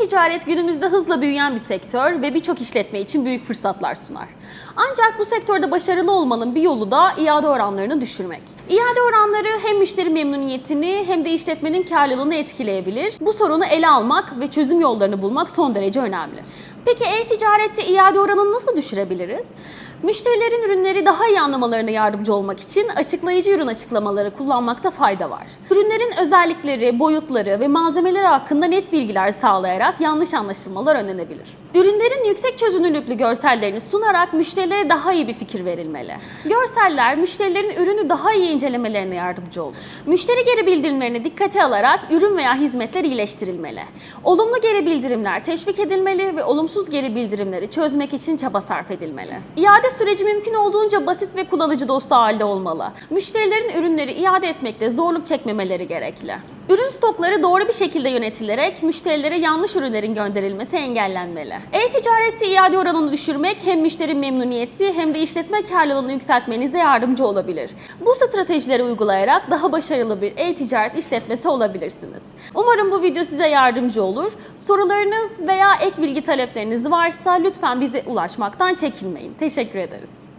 E-ticaret günümüzde hızla büyüyen bir sektör ve birçok işletme için büyük fırsatlar sunar. Ancak bu sektörde başarılı olmanın bir yolu da iade oranlarını düşürmek. İade oranları hem müşteri memnuniyetini hem de işletmenin karlılığını etkileyebilir. Bu sorunu ele almak ve çözüm yollarını bulmak son derece önemli. Peki e-ticarette iade oranını nasıl düşürebiliriz? Müşterilerin ürünleri daha iyi anlamalarına yardımcı olmak için açıklayıcı ürün açıklamaları kullanmakta fayda var. Ürünlerin özellikleri, boyutları ve malzemeleri hakkında net bilgiler sağlayarak yanlış anlaşılmalar önlenebilir. Ürünlerin yüksek çözünürlüklü görsellerini sunarak müşterilere daha iyi bir fikir verilmeli. Görseller müşterilerin ürünü daha iyi incelemelerine yardımcı olur. Müşteri geri bildirimlerini dikkate alarak ürün veya hizmetler iyileştirilmeli. Olumlu geri bildirimler teşvik edilmeli ve olumsuz geri bildirimleri çözmek için çaba sarf edilmeli. İade süreci mümkün olduğunca basit ve kullanıcı dostu halde olmalı. Müşterilerin ürünleri iade etmekte zorluk çekmemeleri gerekli. Ürün stokları doğru bir şekilde yönetilerek müşterilere yanlış ürünlerin gönderilmesi engellenmeli. E-ticarette iade oranını düşürmek hem müşteri memnuniyeti hem de işletme karlılığını yükseltmenize yardımcı olabilir. Bu stratejileri uygulayarak daha başarılı bir e-ticaret işletmesi olabilirsiniz. Umarım bu video size yardımcı olur. Sorularınız veya ek bilgi talepleriniz varsa lütfen bize ulaşmaktan çekinmeyin. Teşekkür ederiz.